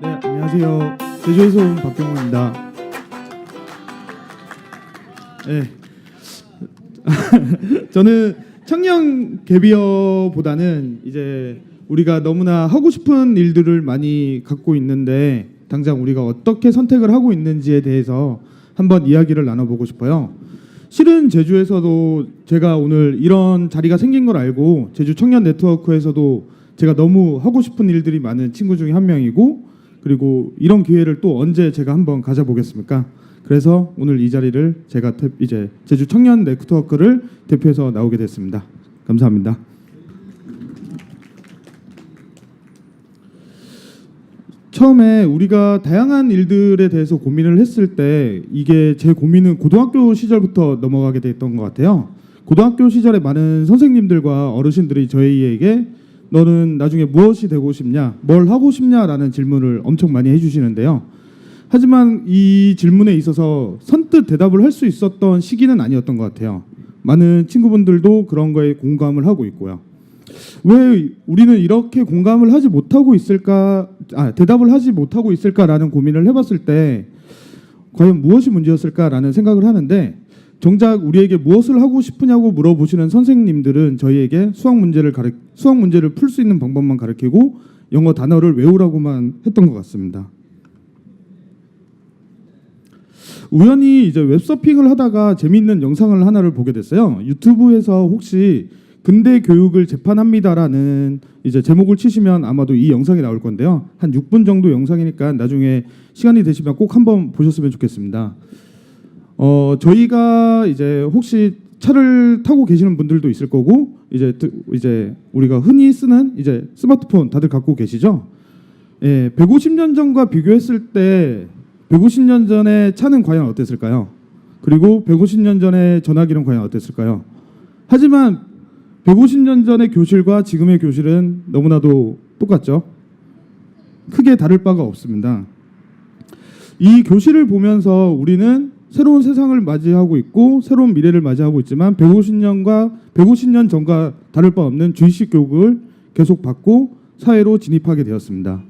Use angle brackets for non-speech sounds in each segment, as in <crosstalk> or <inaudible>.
네, 안녕하세요. 제주에서 온 박경호입니다. 네. <laughs> 저는 청년 갭이어보다는 이제 우리가 너무나 하고 싶은 일들을 많이 갖고 있는데 당장 우리가 어떻게 선택을 하고 있는지에 대해서 한번 이야기를 나눠보고 싶어요. 실은 제주에서도 제가 오늘 이런 자리가 생긴 걸 알고 제주 청년 네트워크에서도 제가 너무 하고 싶은 일들이 많은 친구 중에 한 명이고 그리고 이런 기회를 또 언제 제가 한번 가져보겠습니까? 그래서 오늘 이 자리를 제가 대- 이제 제주 청년 네트워크를 대표해서 나오게 됐습니다. 감사합니다. 처음에 우리가 다양한 일들에 대해서 고민을 했을 때 이게 제 고민은 고등학교 시절부터 넘어가게 됐던 것 같아요. 고등학교 시절에 많은 선생님들과 어르신들이 저희에게 너는 나중에 무엇이 되고 싶냐, 뭘 하고 싶냐라는 질문을 엄청 많이 해주시는데요. 하지만 이 질문에 있어서 선뜻 대답을 할 수 있었던 시기는 아니었던 것 같아요. 많은 친구분들도 그런 거에 공감을 하고 있고요. 왜 우리는 이렇게 공감을 하지 못하고 있을까, 아, 대답을 하지 못하고 있을까라는 고민을 해봤을 때 과연 무엇이 문제였을까라는 생각을 하는데 정작 우리에게 무엇을 하고 싶으냐고 물어보시는 선생님들은 저희에게 수학 문제를 가르 수학 문제를 풀 수 있는 방법만 가르치고 영어 단어를 외우라고만 했던 것 같습니다. 우연히 이제 웹서핑을 하다가 재미있는 영상을 하나를 보게 됐어요. 유튜브에서 혹시 근대 교육을 재판합니다라는 이제 제목을 치시면 아마도 이 영상이 나올 건데요. 한 6분 정도 영상이니까 나중에 시간이 되시면 꼭 한번 보셨으면 좋겠습니다. 어 저희가 이제 혹시 차를 타고 계시는 분들도 있을 거고 이제 드- 이제 우리가 흔히 쓰는 이제 스마트폰 다들 갖고 계시죠? 예, 150년 전과 비교했을 때 150년 전의 차는 과연 어땠을까요? 그리고 150년 전의 전화기는 과연 어땠을까요? 하지만 150년 전의 교실과 지금의 교실은 너무나도 똑같죠. 크게 다를 바가 없습니다. 이 교실을 보면서 우리는 새로운 세상을 맞이하고 있고 새로운 미래를 맞이하고 있지만 150년과 150년 전과 다를 바 없는 주의식 교육을 계속 받고 사회로 진입하게 되었습니다.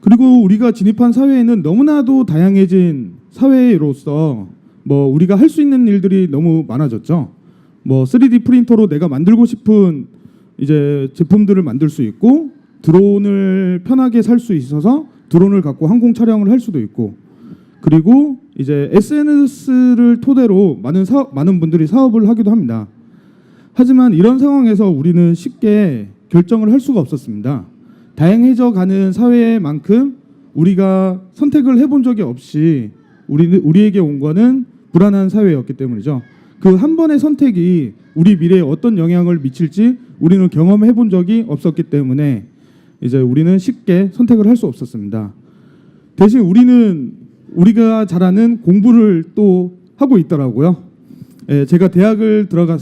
그리고 우리가 진입한 사회에는 너무나도 다양해진 사회로서 뭐 우리가 할 수 있는 일들이 너무 많아졌죠. 뭐 3D 프린터로 내가 만들고 싶은 이제 제품들을 만들 수 있고 드론을 편하게 살 수 있어서 드론을 갖고 항공 촬영을 할 수도 있고 그리고 이제 SNS를 토대로 많은 사 많은 분들이 사업을 하기도 합니다. 하지만 이런 상황에서 우리는 쉽게 결정을 할 수가 없었습니다. 다양해져 가는 사회만큼 우리가 선택을 해본 적이 없이 우리 우리에게 온 거는 불안한 사회였기 때문이죠. 그 한 번의 선택이 우리 미래에 어떤 영향을 미칠지 우리는 경험해 본 적이 없었기 때문에 이제 우리는 쉽게 선택을 할 수 없었습니다. 대신 우리는 우리가 잘하는 공부를 또 하고 있더라고요. 예, 제가 대학을 들어가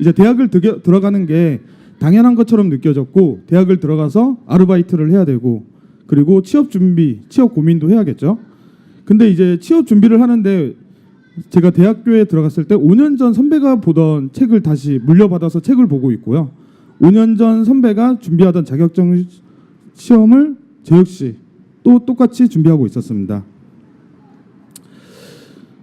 이제 대학을 들겨, 들어가는 게 당연한 것처럼 느껴졌고 대학을 들어가서 아르바이트를 해야 되고 그리고 취업 준비, 취업 고민도 해야겠죠. 근데 이제 취업 준비를 하는데 제가 대학교에 들어갔을 때 5년 전 선배가 보던 책을 다시 물려받아서 책을 보고 있고요. 5년 전 선배가 준비하던 자격증 시험을 제 역시 또 똑같이 준비하고 있었습니다.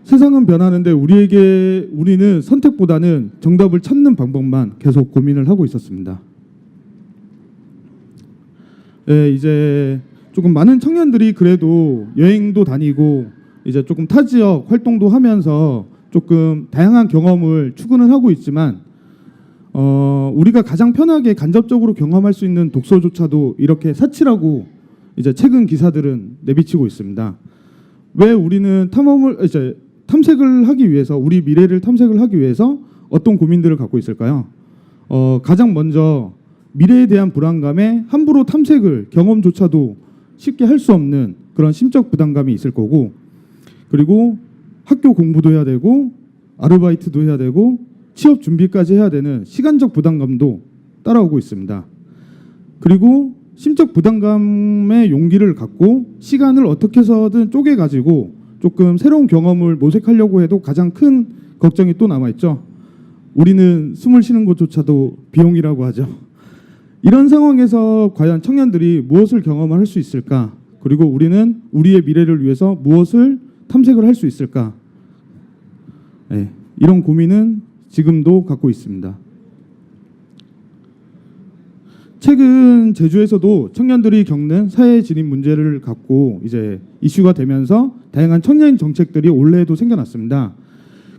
세상은 변하는데 우리에게 우리는 선택보다는 정답을 찾는 방법만 계속 고민을 하고 있었습니다. 예, 이제 조금 많은 청년들이 그래도 여행도 다니고 이제 조금 타 지역 활동도 하면서 조금 다양한 경험을 추구는 하고 있지만 어, 우리가 가장 편하게 간접적으로 경험할 수 있는 독서조차도 이렇게 사치라고 이제 최근 기사들은 내비치고 있습니다. 왜 우리는 탐험을 이제 탐색을 하기 위해서 우리 미래를 탐색을 하기 위해서 어떤 고민들을 갖고 있을까요? 어, 가장 먼저 미래에 대한 불안감에 함부로 탐색을 경험조차도 쉽게 할 수 없는 그런 심적 부담감이 있을 거고 그리고 학교 공부도 해야 되고 아르바이트도 해야 되고 취업 준비까지 해야 되는 시간적 부담감도 따라오고 있습니다. 그리고 심적 부담감의 용기를 갖고 시간을 어떻게 해서든 쪼개 가지고 조금 새로운 경험을 모색하려고 해도 가장 큰 걱정이 또 남아 있죠. 우리는 숨을 쉬는 것조차도 비용이라고 하죠. 이런 상황에서 과연 청년들이 무엇을 경험할 수 있을까? 그리고 우리는 우리의 미래를 위해서 무엇을 탐색을 할 수 있을까? 네, 이런 고민은 지금도 갖고 있습니다. 최근 제주에서도 청년들이 겪는 사회 진입 문제를 갖고 이제 이슈가 되면서 다양한 청년 정책들이 올해에도 생겨났습니다.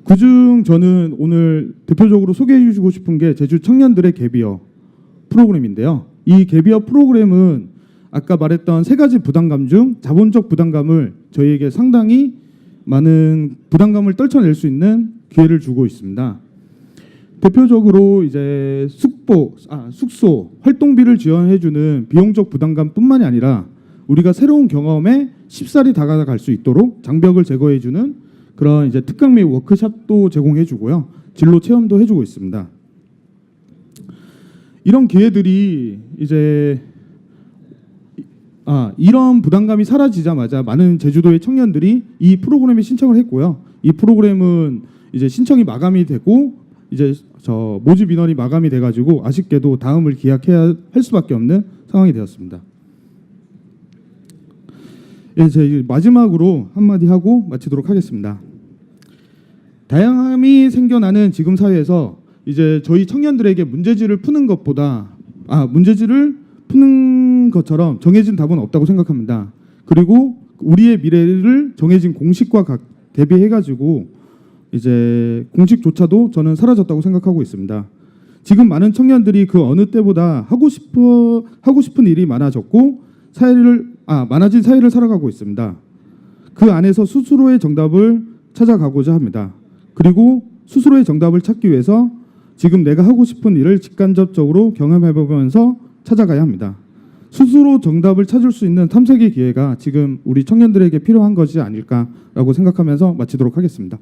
그중 저는 오늘 대표적으로 소개해 주시고 싶은 게 제주 청년들의 갭이어 프로그램인데요. 이 갭이어 프로그램은 아까 말했던 세 가지 부담감 중 자본적 부담감을 저희에게 상당히 많은 부담감을 떨쳐낼 수 있는 기회를 주고 있습니다. 대표적으로 이제 숙보, 아, 숙소, 활동비를 지원해주는 비용적 부담감뿐만이 아니라 우리가 새로운 경험에 쉽사리 다가갈 수 있도록 장벽을 제거해주는 그런 이제 특강 및 워크샵도 제공해주고요, 진로 체험도 해주고 있습니다. 이런 기회들이 이제 아 이런 부담감이 사라지자마자 많은 제주도의 청년들이 이 프로그램에 신청을 했고요. 이 프로그램은 이제 신청이 마감이 되고 이제 저 모집 인원이 마감이 돼가지고 아쉽게도 다음을 기약해야 할 수밖에 없는 상황이 되었습니다. 예, 제 마지막으로 한마디 하고 마치도록 하겠습니다. 다양함이 생겨나는 지금 사회에서 이제 저희 청년들에게 문제지를 푸는 것보다 아 문제지를 푸는 것처럼 정해진 답은 없다고 생각합니다. 그리고 우리의 미래를 정해진 공식과 각- 대비해 가지고 이제 공식조차도 저는 사라졌다고 생각하고 있습니다. 지금 많은 청년들이 그 어느 때보다 하고 싶어 하고 싶은 일이 많아졌고 사회를 아 많아진 사회를 살아가고 있습니다. 그 안에서 스스로의 정답을 찾아가고자 합니다. 그리고 스스로의 정답을 찾기 위해서 지금 내가 하고 싶은 일을 직간접적으로 경험해 보면서 찾아가야 합니다. 스스로 정답을 찾을 수 있는 탐색의 기회가 지금 우리 청년들에게 필요한 것이 아닐까라고 생각하면서 마치도록 하겠습니다.